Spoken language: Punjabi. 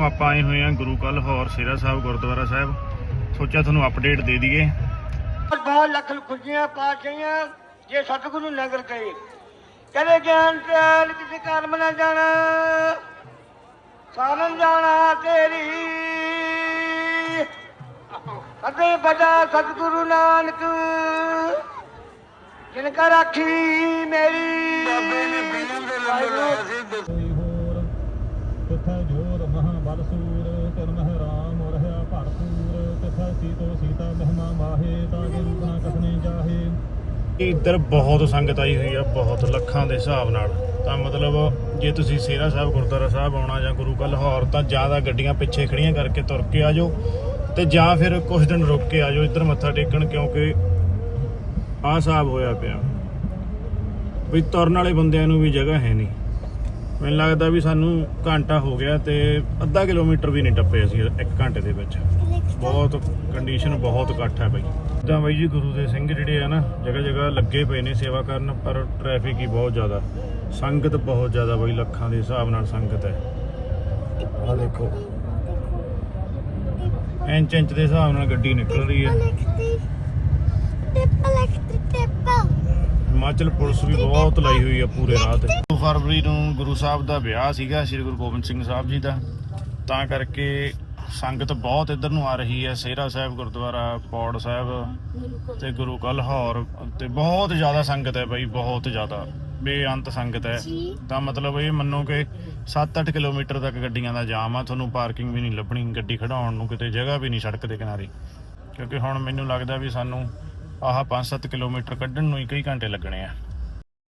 ਨੂੰ ਆਪਾਂ ਆਏ ਹੋਏ ਆ ਗੁਰੂ ਕਾ ਲਾਹੌਰ ਸੇਰਾ ਸਾਹਿਬ ਗੁਰਦੁਆਰਾ ਸਾਹਿਬ। ਸੋਚਿਆ ਤੁਹਾਨੂੰ ਅਪਡੇਟ ਦੇ ਦਈਏ। ਬਹੁਤ ਲੱਖ ਖੁਸ਼ੀਆਂ ਪਾਤਸ਼ਾਹੀਆਂ ਜੇ ਸਤਿਗੁਰੂ ਨਗਰ ਗਏ ਕਦੇ ਗਿਆਨ ਚਾਲ ਕਿਸੇ ਕਰਮ ਨਾ ਜਾਣਾ ਸਾਰਨ ਜਾਣਾ ਤੇਰੀ। ਅਤੇ ਬਜਾ ਸਤਿਗੁਰੂ ਨਾਨਕ ਜਿਨ ਕਾ ਰਾਖੀ ਮੇਰੀ। ਬਾਬੇ ਨੇ ਬੀਨ ਦੇ ਲੰਬਰ ਲਾਇਆ ਸੀ। ਤਿਥੈ ਜੋਰ ਮਹਾਬਲ ਸੂਰ, ਤਿਨ ਮਹਿ ਰਾਮ ਰਹਿਆ ਭਰਪੂਰ, ਤਿਥੈ ਸੀਤੋ ਸੀਤਾ ਮਹਿਮਾ ਮਾਹੇ ਤਾਂ ਜੇ ਰੂਪ ਜਾਹੇ। ਇੱਧਰ ਬਹੁਤ ਸੰਗਤ ਆਈ ਹੋਈ ਆ, ਬਹੁਤ ਲੱਖਾਂ ਦੇ ਹਿਸਾਬ ਨਾਲ। ਤਾਂ ਮਤਲਬ ਜੇ ਤੁਸੀਂ ਸੇਰਾ ਸਾਹਿਬ, ਗੁਰਦੁਆਰਾ ਸਾਹਿਬ ਆਉਣਾ ਜਾਂ ਗੁਰੂ ਕਾ ਲਾਹੌਰ, ਤਾਂ ਜ਼ਿਆਦਾ ਗੱਡੀਆਂ ਪਿੱਛੇ ਖੜੀਆਂ ਕਰਕੇ ਤੁਰ ਕੇ ਆ ਜਾਓ ਤੇ ਜਾਂ ਫਿਰ ਕੁਝ ਦਿਨ ਰੁਕ ਕੇ ਆਜੋ ਇੱਧਰ ਮੱਥਾ ਟੇਕਣ, ਕਿਉਂਕਿ ਆਹ ਸਾਹਿਬ ਹੋਇਆ ਪਿਆ। ਵੀ ਤੁਰਨ ਵਾਲੇ ਬੰਦਿਆਂ ਨੂੰ ਵੀ ਜਗ੍ਹਾ ਹੈ ਨਹੀਂ। ਮੈਨੂੰ ਲੱਗਦਾ ਵੀ ਸਾਨੂੰ ਘੰਟਾ ਹੋ ਗਿਆ ਤੇ ਅੱਧਾ ਕਿਲੋਮੀਟਰ ਵੀ ਨਹੀਂ ਟੱਪੇ ਅਸੀਂ ਇੱਕ ਘੰਟੇ ਦੇ ਵਿੱਚ। ਬਹੁਤ ਕੰਡੀਸ਼ਨ ਬਹੁਤ ਇਕੱਠ ਹੈ ਬਾਈ। ਤਾਂ ਬਾਈ ਜੀ ਗੁਰੂ ਦੇ ਸਿੰਘ ਜਿਹੜੇ ਆ ਨਾ ਜਗ੍ਹਾ ਜਗ੍ਹਾ ਲੱਗੇ ਪਏ ਨੇ ਸੇਵਾ ਕਰਨ ਪਰ ਟ੍ਰੈਫਿਕ ਹੀ ਬਹੁਤ ਜ਼ਿਆਦਾ। ਸੰਗਤ ਬਹੁਤ ਜ਼ਿਆਦਾ ਬਾਈ ਲੱਖਾਂ ਦੇ ਹਿਸਾਬ ਨਾਲ ਸੰਗਤ ਹੈ। ਆਹ ਦੇਖੋ। ਇੰਚ ਇੰਚ ਦੇ ਹਿਸਾਬ ਨਾਲ ਗੱਡੀ ਨਿਕਲ ਰਹੀ ਹੈ। ਹਿਮਾਚਲ ਪੁਲਿਸ ਵੀ ਬਹੁਤ ਲਾਈ ਹੋਈ ਆ ਪੂਰੇ ਰਾਹ ਤੇ। 2 ਫਰਵਰੀ ਨੂੰ ਗੁਰੂ ਸਾਹਿਬ ਦਾ ਵਿਆਹ ਸੀਗਾ ਸ੍ਰੀ ਗੁਰੂ ਗੋਬਿੰਦ ਸਿੰਘ ਸਾਹਿਬ ਜੀ ਦਾ। ਤਾਂ ਕਰਕੇ ਸੰਗਤ ਬਹੁਤ ਇੱਧਰ ਨੂੰ ਆ ਰਹੀ ਹੈ ਸੇਰਾ ਸਾਹਿਬ ਗੁਰਦੁਆਰਾ ਪੌੜ ਸਾਹਿਬ ਤੇ ਗੁਰੂ ਕਾ ਲਾਹੌਰ ਤੇ ਬਹੁਤ ਜ਼ਿਆਦਾ ਸੰਗਤ ਹੈ ਬਾਈ ਬਹੁਤ ਜ਼ਿਆਦਾ। ਬੇਅੰਤ ਸੰਗਤ ਹੈ। ਤਾਂ ਮਤਲਬ ਇਹ ਮੰਨੋ ਕਿ 7-8 ਕਿਲੋਮੀਟਰ ਤੱਕ ਗੱਡੀਆਂ ਦਾ ਜਾਮ ਆ ਤੁਹਾਨੂੰ ਪਾਰਕਿੰਗ ਵੀ ਨਹੀਂ ਲੱਭਣੀ ਗੱਡੀ ਖੜਾਉਣ ਨੂੰ ਕਿਤੇ ਜਗ੍ਹਾ ਵੀ ਨਹੀਂ ਸੜਕ ਦੇ ਕਿਨਾਰੇ। ਕਿਉਂਕਿ ਹੁਣ ਮੈਨੂੰ ਲੱਗਦਾ ਵੀ ਸਾਨੂੰ ਆਹ 5-7 ਕਿਲੋਮੀਟਰ ਕੱਢਣ ਨੂੰ ਹੀ ਕਈ ਘੰਟੇ ਲੱਗਣੇ ਆ।